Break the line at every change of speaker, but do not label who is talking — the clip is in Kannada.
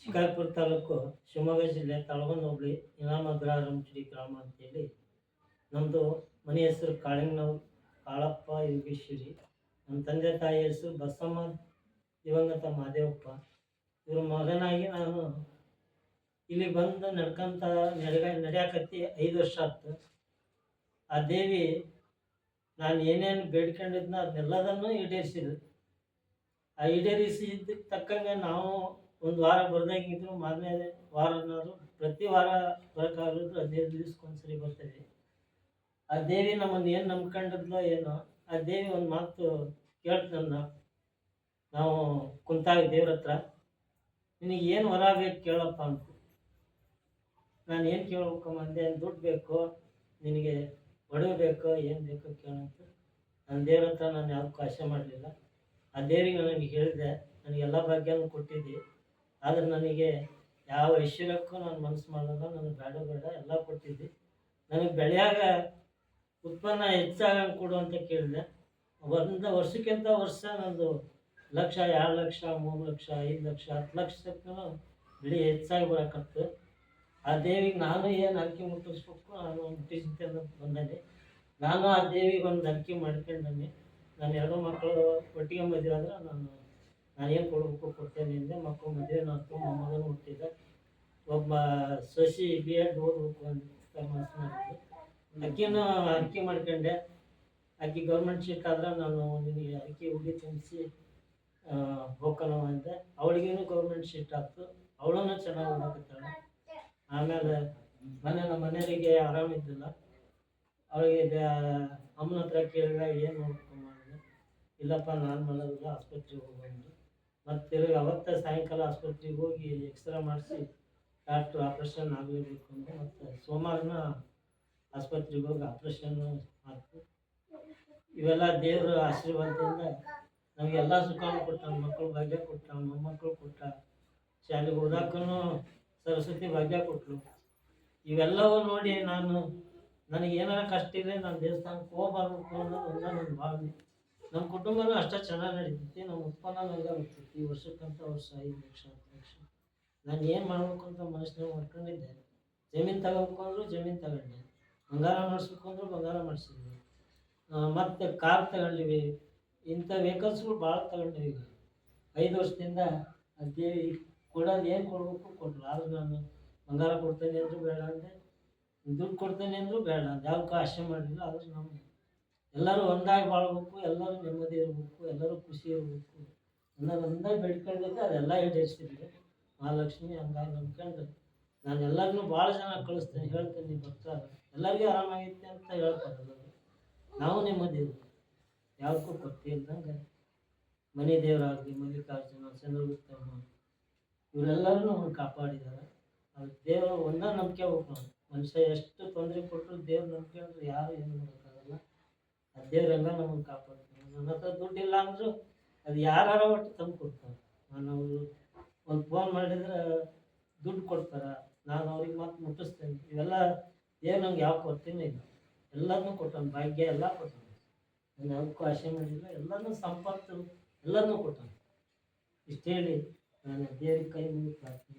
ಶಿಕಾರ್ಪುರ ತಾಲೂಕು ಶಿವಮೊಗ್ಗ ಜಿಲ್ಲೆ ತಳಗೊಂದು ಹೋಬಳಿ ಇನಾಮ ಶ್ರೀ ಗ್ರಾಮ ಅಂತೇಳಿ. ನಮ್ಮದು ಮನೆ ಹೆಸರು ಕಾಳಿಂಗ್ನವ್ ಕಾಳಪ್ಪ, ಯೋಗೇಶ್ವರಿ. ನಮ್ಮ ತಂದೆ ತಾಯಿ ಹೆಸರು ಬಸಮ್ಮ, ದಿವಂಗತ ಮಾದೇವಪ್ಪ. ಇವ್ರ ಮಗನಾಗಿ ನಾನು ಇಲ್ಲಿ ಬಂದು ನಡ್ಕೊಂತ ನಡ್ಗ, ನಡ್ಯಾಕತ್ತಿ ಐದು ವರ್ಷ ಆಯ್ತು ಆ ದೇವಿ ನಾನು ಏನೇನು ಬೇಡ್ಕೊಂಡಿದ್ನ ಅದನ್ನೆಲ್ಲದನ್ನು ಈಡೇರಿಸಿದ್ರು ಆ ಈಡೇರಿಸಿದ್ದಕ್ಕೆ ತಕ್ಕಂಗೆ ನಾವು ಒಂದು ವಾರ ಬರ್ದಂಗಿದ್ರು, ಮಾರನೇ ವಾರನಾದ್ರು ಪ್ರತಿ ವಾರ ಬರೋಕ್ಕಾಗಲಿದ್ರು ಹದಿನೈದು ಸರಿ ಬರ್ತೇವೆ ಆ ದೇವಿ ನಮ್ಮನ್ನು ಏನು ನಂಬ್ಕೊಂಡಿದ್ಲೋ ಏನೋ, ಆ ದೇವಿ ಒಂದು ಮಾತು ಕೇಳ್ತಂದ ನಾವು ಕುಂತಾಗ ದೇವ್ರ ಹತ್ರ, ನಿನಗೆ ಏನು ಹೊರ ಬೇಕು ಕೇಳಪ್ಪ ಅಂತ ನಾನು ಏನು ಕೇಳ್ಬೇಕಮ್ಮ ಅಂದೆ ದುಡ್ಡು ಬೇಕು, ನಿನಗೆ ಒಡವೆ ಬೇಕೋ, ಏನು ಬೇಕೋ ಕೇಳಂತ ನನ್ನ ದೇವ್ರ ಹತ್ರ ನಾನು ಯಾವ ಆಸೆ ಮಾಡಲಿಲ್ಲ. ಆ ದೇವಿಗೆ ನನಗೆ ಹೇಳಿದೆ ನನಗೆಲ್ಲ ಭಾಗ್ಯನೂ ಕೊಟ್ಟಿದ್ದಿ. ಆದರೆ ನನಗೆ ಯಾವ ಐಶ್ವರ್ಯಕ್ಕೂ ನಾನು ಮನಸ್ಸು ಮಾಡಲ್ಲ, ನನಗೆ ಬೇಡ ಬೇಡ, ಎಲ್ಲ ಕೊಟ್ಟಿದ್ದೆ. ನನಗೆ ಬೆಳೆಯಾಗ ಉತ್ಪನ್ನ ಹೆಚ್ಚಾಗಂಗೆ ಕೊಡು ಅಂತ ಕೇಳಿದೆ. ಒಂದು ವರ್ಷಕ್ಕಿಂತ ವರ್ಷ ನಂದು ಲಕ್ಷ, ಎರಡು ಲಕ್ಷ, ಮೂರು ಲಕ್ಷ, ಐದು ಲಕ್ಷ, ಹತ್ತು ಲಕ್ಷ ಬೆಳೆ ಹೆಚ್ಚಾಗಿ ಬರಕತ್ತು. ಆ ದೇವಿಗೆ ನಾನು ಏನು ಅಕ್ಕಿ ಮುಟ್ಟಿಸ್ಬೇಕು ನಾನು ಮುಟ್ಟಿಸ್ತೆ ಅಂತ ಬಂದೇನೆ. ನಾನು ಆ ದೇವಿಗೆ ಒಂದು ಅಕ್ಕಿ ಮಾಡ್ಕೊಂಡೇನೆ. ನಾನು ಎರಡು ಮಕ್ಕಳು ಒಟ್ಟಿಗೆ ಮದುವೆ ಆದ್ರೆ ನಾನು ನಾನೇನು ಕೊಡಬೇಕು ಕೊಡ್ತೇನೆ ಅಂದೆ. ಮಕ್ಕಳು ಮದುವೆ ಆಯ್ತು ಮಗನ ಹುಟ್ಟಿದ್ದೆ ಒಬ್ಬ ಸೊಸಿ ಬಿ ಎಡ್ ಓದಬೇಕು ಅಂತ ಮನಸ್ಸು ಮಾಡಿದ್ದೆ ಅಕ್ಕಿನೂ ಅಕ್ಕಿ ಮಾಡ್ಕೊಂಡೆ. ಅಕ್ಕಿ ಗೌರ್ಮೆಂಟ್ ಸೀಟ್ ಆದ್ರೆ ನಾನು ನಿನಗೆ ಅಕ್ಕಿ ಉಡಿ ತುಂಬಿಸಿ ಹೋಗೋಣ ಅಂದೆ. ಅವಳಿಗೇನು ಗೌರ್ಮೆಂಟ್ ಸೀಟ್ ಆಯ್ತು. ಅವಳನ್ನು ಚೆನ್ನಾಗಿ ಓದಕತ್ತಾಳೆ ಆಮೇಲೆ ಮನೆ ನಮ್ಮ ಮನೆಯವರಿಗೆ ಆರಾಮಿದ್ದಿಲ್ಲ. ಅವಳಿಗೆ ಅಮ್ಮನ ಹತ್ರ ಕೇಳಿದಾಗ ಏನು ಇಲ್ಲಪ್ಪ, ನಾನು ಮಾಡೋದಿಲ್ಲ ಆಸ್ಪತ್ರೆಗೆ ಹೋಗೋದು ಮತ್ತು ತಿರುಗಿ ಅವತ್ತೇ ಸಾಯಂಕಾಲ ಆಸ್ಪತ್ರೆಗೆ ಹೋಗಿ ಎಕ್ಸ್ರೇ ಮಾಡಿಸಿ ಡಾಕ್ಟ್ರು ಆಪ್ರೇಷನ್ ಆಗಲೇಬೇಕು ಅಂತ ಮತ್ತು ಸೋಮವಾರನ ಆಸ್ಪತ್ರೆಗೆ ಹೋಗಿ ಆಪ್ರೇಷನ್ ಮಾಡ್ತು. ಇವೆಲ್ಲ ದೇವರ ಆಶೀರ್ವಾದದಿಂದ ನಮಗೆಲ್ಲ ಸುಖನೂ ಕೊಟ್ಟ ಮಕ್ಕಳು ಭಾಗ್ಯ ಕೊಟ್ಟ ಮೊಮ್ಮಕ್ಕಳು ಕೊಟ್ಟ, ಶಾಲೆಗೆ ಓದಾಕೂ ಸರಸ್ವತಿ ಭಾಗ್ಯ ಕೊಟ್ಟರು ಇವೆಲ್ಲವೂ ನೋಡಿ ನಾನು, ನನಗೆ ಏನಾರ ಕಷ್ಟ ಇದೆ ನಾನು ದೇವಸ್ಥಾನಕ್ಕೆ ಹೋಗ್ಬಾರ್ದು ಅನ್ನೋದು ನನ್ನ ಭಾವನೆ. ನಮ್ಮ ಕುಟುಂಬನೂ ಅಷ್ಟೇ ಚೆನ್ನಾಗಿ ನಡೀತೈತಿ. ನಮ್ಮ ಉತ್ಪನ್ನ ಬರ್ತೈತಿ ಈ ವರ್ಷಕ್ಕಂತ ವರ್ಷ ಐದು ಲಕ್ಷ ಹತ್ತು ಲಕ್ಷ ನಾನು ಏನು ಮಾಡಬೇಕು ಅಂತ ಮನಸ್ಸಿನಾಗ ಮಾಡ್ಕೊಂಡಿದ್ದೆ. ಜಮೀನು ತಗೋಬೇಕು ಅಂದ್ರೂ ಜಮೀನು ತಗೊಂಡೆ. ಬಂಗಾರ ಮಾಡಿಸ್ಬೇಕು ಅಂದ್ರೂ ಬಂಗಾರ ಮಾಡಿಸಿದ್ವಿ ಮತ್ತು ಕಾರ್ ತಗೊಂಡಿವಿ. ಇಂಥ ವೆಹಿಕಲ್ಸ್ಗಳು ಭಾಳ ತಗೊಂಡಿವಿ ಐದು ವರ್ಷದಿಂದ ಅದೇ ಕೊಡೋದು ಏನು ಕೊಡಬೇಕು ಕೊಟ್ಟರು ಆದ್ರೆ ನಾನು ಬಂಗಾರ ಕೊಡ್ತೇನೆ ಅಂದರೂ ಬೇಡ ಅಂದೆ. ದುಡ್ಡು ಕೊಡ್ತೇನೆ ಅಂದರೂ ಬೇಡ ಅಂದೆ. ಯಾವಕ್ಕೂ ಆಸೆ ಮಾಡಲಿಲ್ಲ. ಆದ್ರೆ ನಾವು ಎಲ್ಲರೂ ಒಂದಾಗಿ ಬಾಳ್ಬೇಕು, ಎಲ್ಲರೂ ನೆಮ್ಮದಿ ಇರಬೇಕು, ಎಲ್ಲರೂ ಖುಷಿ ಇರಬೇಕು. ಅನ್ನೋದು ಒಂದಾಗಿ ಬೇಡ್ಕೊಂಡಿದ್ದೆ ಅದೆಲ್ಲ ಈಡೇರಿಸಿದ್ವಿ ಮಹಾಲಕ್ಷ್ಮಿ, ಹಂಗಾಗಿ ನಂಬ್ಕೊಂಡು ನಾನು ಎಲ್ಲರನ್ನೂ ಭಾಳ ಜನ ಕಳಿಸ್ತೇನೆ, ಹೇಳ್ತೇನೆ ಬರ್ತಾರೆ ಎಲ್ಲರಿಗೂ ಆರಾಮಾಗೈತೆ ಅಂತ ಹೇಳ್ತಾರೆ ಎಲ್ಲರೂ. ನಾವು ನೆಮ್ಮದಿ ಯಾವಕ್ಕೂ ಕೊರತೆ ಇಲ್ದಂಗೆ. ಮನೆ ದೇವರಾಗಲಿ ಮಲ್ಲಿಕಾರ್ಜುನ ಚಂದ್ರಗುಪ್ತಮ್ಮ ಇವರೆಲ್ಲರೂ ನಮ್ಮನ್ನು ಕಾಪಾಡಿದ್ದಾರೆ. ಅದು ದೇವರು ಒಂದೇ ನಂಬಿಕೆ ಹೋಗ್ಬೇಕು ಮನುಷ್ಯ ಎಷ್ಟು ತೊಂದರೆ ಕೊಟ್ಟರು ದೇವ್ರು ನಂಬಿಕೆ ಯಾರು ಏನು ಮಾಡೋಕ್ಕಾಗಲ್ಲ ಆ ದೇವ್ರೆಲ್ಲ ನಮ್ಮನ್ನು ಕಾಪಾಡ್ತಾರೆ. ನನ್ನ ಹತ್ರ ದುಡ್ಡಿಲ್ಲ ಅಂದರೂ ಅದು ಯಾರು ಒಟ್ಟು ತಂದು ಕೊಡ್ತಾರೆ. ನಾನು ಅವರು ಒಂದು ಫೋನ್ ಮಾಡಿದ್ರೆ ದುಡ್ಡು ಕೊಡ್ತಾರೆ. ನಾನು ಅವ್ರಿಗೆ ಮತ್ತೆ ಮುಟ್ಟಿಸ್ತೇನೆ. ಇವೆಲ್ಲ ಏನು ನಂಗೆ ಯಾವ ಕೊಡ್ತೀನಿ ಇಲ್ಲ. ಎಲ್ಲದನ್ನೂ ಕೊಟ್ಟಾನ ಭಾಗ್ಯ ಎಲ್ಲ ಕೊಟ್ಟನು ನಾನು ಯಾವುದಕ್ಕೂ ಆಸೆ ಮಾಡಿಲ್ಲ. ಎಲ್ಲನೂ ಸಂಪತ್ತು ಎಲ್ಲನೂ ಕೊಟ್ಟಾನ ಇಷ್ಟು ಹೇಳಿ ನಾನು ದೇವ್ರಿಗೆ ಕೈ ಮುಗಿ ಪ್ರಾರ್ಥನೆ